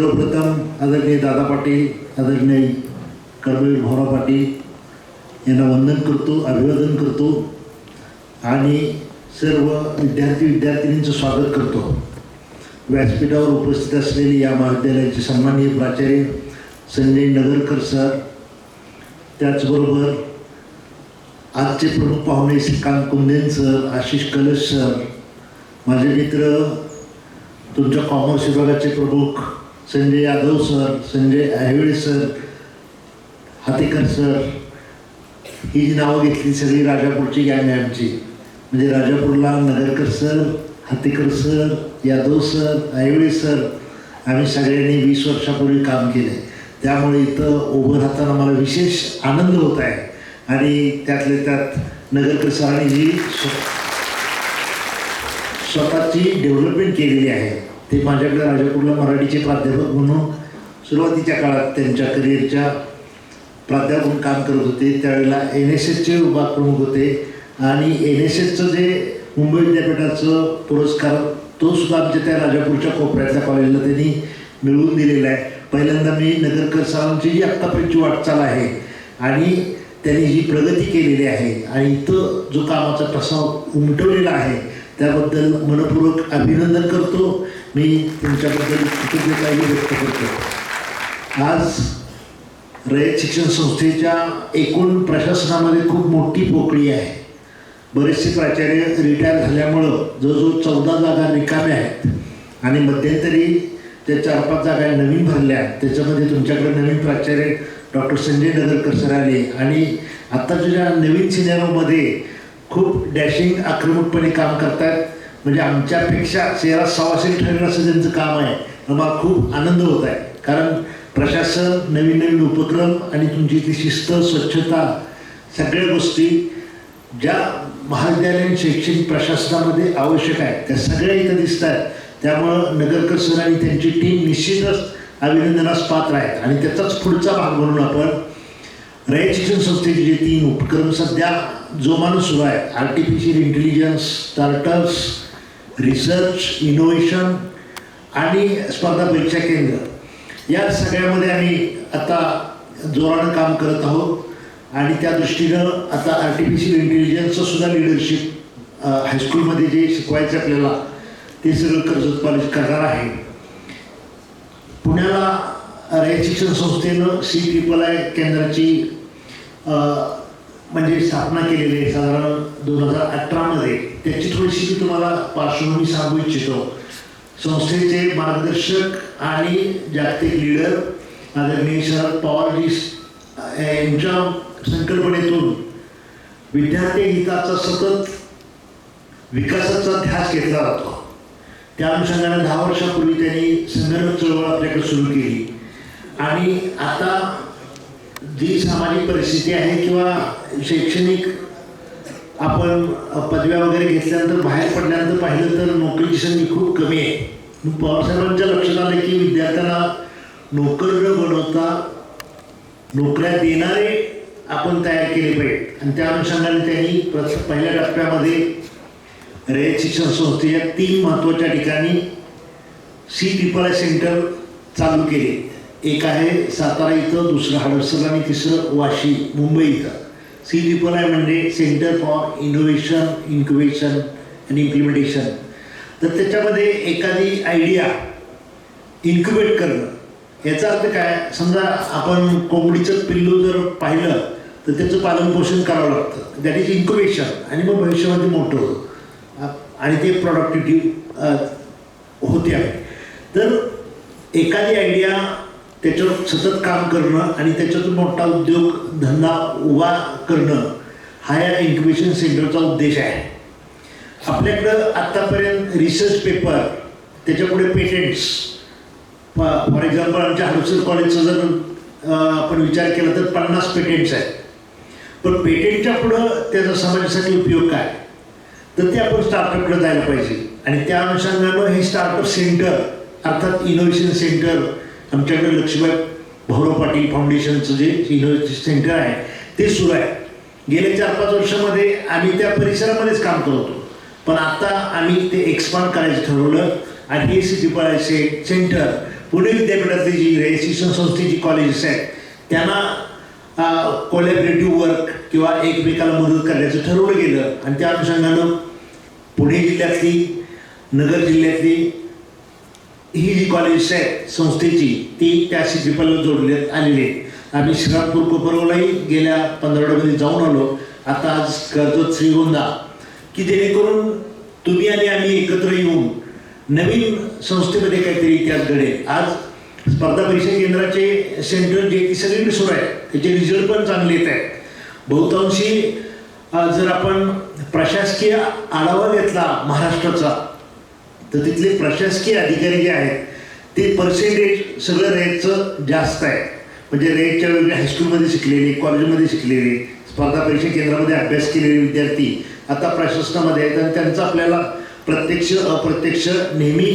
सर्वप्रथम आदरणीय दादा पाटील आदरणीय कर्मवीर भाऊराव पाटील यांना वंदन करतो अभिवादन करतो आणि सर्व विद्यार्थी विद्यार्थिनींचं स्वागत करतो. व्यासपीठावर उपस्थित असलेले या महाविद्यालयाचे सन्माननीय प्राचार्य संजय नगरकर सर त्याचबरोबर आजचे प्रमुख पाहुणे श्रीकांत कुंदेन सर आशिष कलश सर माझे मित्र तुमच्या कॉमर्स विभागाचे प्रमुख Sanjay Yadav sir Sanjay Ahiwale sir Hatekar sir ही जी नावं घेतली सगळी राजापूरची गँग आहे आमची. म्हणजे राजापूरला Nagarkar sir Hatekar sir Yadav sir Ahiwale sir आम्ही सगळ्यांनी वीस वर्षापूर्वी काम केलं आहे त्यामुळे इथं उभं राहताना मला विशेष आनंद होत आहे. आणि त्यातल्या त्यात नगरकर सरांनी जी स्वतःची डेव्हलपमेंट केलेली आहे ते माझ्याकडे राजापूरला मराठीचे प्राध्यापक म्हणून सुरुवातीच्या काळात त्यांच्या करिअरच्या प्राध्यापक काम करत होते. त्यावेळेला एन एस एसचे विभाग प्रमुख होते आणि एन एस एसचं जे मुंबई विद्यापीठाचं पुरस्कार तो सुद्धा आमच्या त्या राजापूरच्या कोपऱ्यातल्या कॉलेजला त्यांनी मिळवून दिलेला आहे. पहिल्यांदा मी नगरकर सरांची जी आत्तापर्यंतची वाटचाल आहे आणि त्यांनी जी प्रगती केलेली आहे आणि इथं जो कामाचा ठसा उमटवलेला आहे त्याबद्दल मनपूर्वक अभिनंदन करतो. मी तुमच्याबद्दल कृतज्ञताही व्यक्त करतो. आज रयत शिक्षण संस्थेच्या एकूण प्रशासनामध्ये खूप मोठी पोकळी आहे. बरेचसे प्राचार्य रिटायर झाल्यामुळं जवळजवळ चौदा जागा रिकाम्या आहेत. आणि मध्यंतरी त्या चार पाच जागा नवीन भरल्या. त्याच्यामध्ये तुमच्याकडे नवीन प्राचार्य डॉक्टर संजय नगरकर सर आले आणि आत्ताच्या ज्या नवीन सिनेमामध्ये खूप डॅशिंग आक्रमकपणे काम करतात म्हणजे आमच्यापेक्षा शेरा सव्वाशे ठरेल असं त्यांचं काम आहे मला खूप आनंद होत आहे. कारण प्रशासन नवीन नवीन उपक्रम आणि तुमची ती शिस्त स्वच्छता सगळ्या गोष्टी ज्या महाविद्यालयीन शैक्षणिक प्रशासनामध्ये आवश्यक आहेत त्या सगळ्या इथं दिसत आहेत. त्यामुळं नगरकर सर आणि त्यांची टीम निश्चितच अभिनंदनास पात्र आहेत. आणि त्याचाच पुढचा भाग म्हणून आपण रयत शिक्षण संस्थेचे जे तीन उपक्रम सध्या जोमानं सुरू आहे artificial intelligence startups research innovation आणि स्पर्धा परीक्षा केंद्र या सगळ्यामध्ये आम्ही आता जोरानं काम करत आहोत. आणि त्या दृष्टीनं आता आर्टिफिशियल इंटेलिजन्सचं सुद्धा लिडरशिप हायस्कूलमध्ये जे शिकवायचं आपल्याला ते सगळं कर्ज कॉलेज करणार आहे. पुण्याला रयत शिक्षण संस्थेनं सी ट्रिपल आय केंद्राची म्हणजे स्थापना केलेली आहे. साधारण दोन हजार अठरामध्ये. त्याची थोडीशी मी तुम्हाला पार्श्वभूमी सांगू इच्छितो. संस्थेचे मार्गदर्शक आणि जागतिक लीडर आदरणीय शरद पवारजी यांच्या संकल्पनेतून विद्यार्थी हिताचा सतत विकासाचा ध्यास घेतला जातो. त्या अनुषंगाने दहा वर्षापूर्वी त्यांनी संगणक चळवळ आपल्याकडे सुरू केली. आणि आता जी सामाजिक परिस्थिती आहे किंवा शैक्षणिक आपण पदव्या वगैरे घेतल्यानंतर बाहेर पडल्यानंतर पाहिलं तर नोकरीची संधी खूप कमी आहे. पवारसाहेबांच्या लक्षात आलं की विद्यार्थ्यांना नोकर न बनवता नोकऱ्या देणारे आपण तयार केले पाहिजे आणि त्या अनुषंगाने त्यांनी पहिल्या टप्प्यामध्ये रयत शिक्षण संस्थेच्या तीन महत्त्वाच्या ठिकाणी सी ट्रिपल आय सेंटर चालू केले. एक आहे सातारा इथं दुसरं हडपसर आणि तिसरं वाशी मुंबई इथं. सी ट्रिपल आय म्हणजे सेंटर फॉर इनोव्हेशन इन्क्युबेशन आणि इम्प्लिमेंटेशन. तर त्याच्यामध्ये एखादी आयडिया इन्क्युबेट करणं. याचा अर्थ काय? समजा आपण कोंबडीचं पिल्लू जर पाहिलं तर त्याचं पालनपोषण करावं लागतं. दॅट इज इन्क्युबेशन आणि मग भविष्यामध्ये मोठं होतं. आणि ते प्रोडक्टिव्हिटी होते आहे. तर एखादी आयडिया त्याच्यावर सतत काम करणं आणि त्याच्यातून मोठा उद्योग धंदा उभा करणं हा या इन्क्युबेशन सेंटरचा उद्देश आहे. आपल्याकडं आत्तापर्यंत रिसर्च पेपर त्याच्यापुढे पेटेंट्स फॉर एक्झाम्पल आमच्या हडपसर कॉलेजचा जर आपण विचार केला तर पन्नास पेटेंट्स आहेत. पण पेटेंटच्या पुढं त्याचा समाजासाठी उपयोग काय? तर ते आपण स्टार्टअपकडे जायला पाहिजे. आणि त्या अनुषंगानं हे स्टार्टअप सेंटर अर्थात इनोव्हेशन सेंटर आमच्याकडे लक्ष्मीबाई भाऊराव पाटील फाउंडेशनचं जे इनोव्हेशन सेंटर आहे ते सुरू आहे. गेल्या चार पाच वर्षामध्ये आम्ही त्या परिसरामध्येच काम करत होतो. पण आता आम्ही ते एक्सपांड करायचं ठरवलं आणि हे टी से सेंटर पुणे विद्यापीठातली जी आहे शिक्षण संस्थेची कॉलेजेस आहेत त्यांना कोलॅबरेटिव्ह वर्क किंवा एकमेकाला मदत करण्याचं ठरवलं गेलं. आणि त्या अनुषंगानं पुणे जिल्ह्यातली नगर जिल्ह्यातली ही जी कॉलेज आहे संस्थेची ती त्या सी जोडण्यात आलेली आहे. आम्ही श्रीरामपूर कोपरवलाही गेल्या पंधरवड्यामध्ये जाऊन आलो. आता आज कर्जत श्रीगोंदा की जेणेकरून तुम्ही आणि आम्ही एकत्र येऊन नवीन संस्थेमध्ये काहीतरी इतिहास घडेल. आज स्पर्धा परीक्षा केंद्राचे सेंटर जे की सगळीकडे सुरू आहे त्याचे रिझल्ट पण चांगले येत आहेत. बहुतांशी जर आपण प्रशासकीय आढावा घेतला महाराष्ट्राचा तर तिथले प्रशासकीय अधिकारी जे आहेत ते पर्सेंटेज सगळं रेटचं जास्त आहे. म्हणजे रेटच्या वेगळ्या हायस्कूलमध्ये शिकलेले कॉलेजमध्ये शिकलेले स्पर्धा परीक्षा केंद्रामध्ये अभ्यास केलेले विद्यार्थी आता प्रशासनामध्ये आहेत आणि त्यांचं आपल्याला प्रत्यक्ष अप्रत्यक्ष नेहमी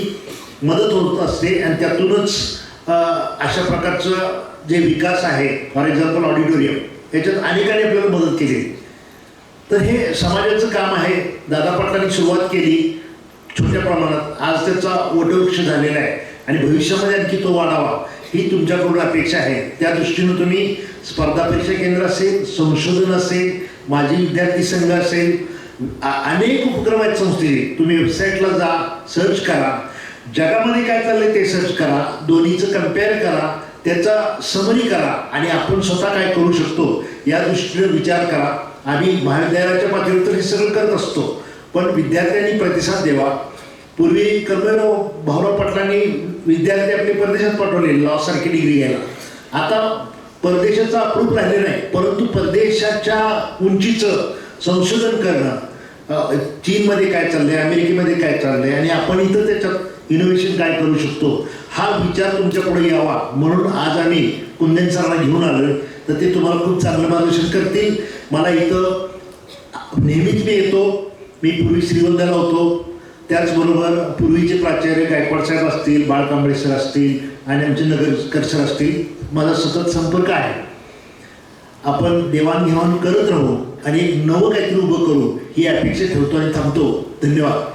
मदत होत असते आणि त्यातूनच अशा प्रकारचं जे विकास आहे फॉर एक्झाम्पल ऑडिटोरियम याच्यात अनेकांनी आपल्याला मदत केली तर हे समाजाचं काम आहे. दादा पाटलांनी सुरुवात केली छोट्या प्रमाणात. आज त्याचा वटवृक्ष झालेला आहे. आणि भविष्यामध्ये आणखी तो वाढावा ही तुमच्याकडून अपेक्षा आहे. त्या दृष्टीनं तुम्ही स्पर्धा परीक्षा केंद्र असेल संशोधन असेल माझी विद्यार्थी संघ असेल अनेक उपक्रम आहेत संस्थेचे. तुम्ही वेबसाईटला जा सर्च करा. जगामध्ये काय चाललंय ते सर्च करा. दोन्हीचं कंपेअर करा. त्याचा समरी करा. आणि आपण स्वतः काय करू शकतो या दृष्टीने विचार करा. आम्ही महाविद्यालयाच्या पातळीवर तर हे सगळं करत असतो. पण विद्यार्थ्यांनी प्रतिसाद द्यावा. पूर्वी कर्मवीरराव भाऊराव पाटलांनी विद्यार्थी आपले परदेशात पाठवले लॉ सारखी डिग्री घ्यायला. आता परदेशाचा अप्रूप राहिले नाही परंतु परदेशाच्या उंचीचं संशोधन करणं चीनमध्ये काय चाललंय अमेरिकेमध्ये काय चाललंय आणि आपण इथं त्याच्यात इनोव्हेशन काय करू शकतो हा विचार तुमच्यापुढे यावा. म्हणून आज आम्ही कुंदन सरांना घेऊन आलो तर ते तुम्हाला खूप चांगलं मार्गदर्शन करतील. मला इथं नेहमीच मी येतो. मी पूर्वी श्रीगोंद्याला होतो. त्याचबरोबर पूर्वीचे प्राचार्य गायकवाड साहेब असतील बाळ सर असतील आणि आमचे नगरकर सर असतील माझा सतत संपर्क आहे. आपण देवाणघेवाण करत राहू आणि एक नवं काहीतरी उभं करू ही अपेक्षा ठेवतो आणि थांबतो. धन्यवाद.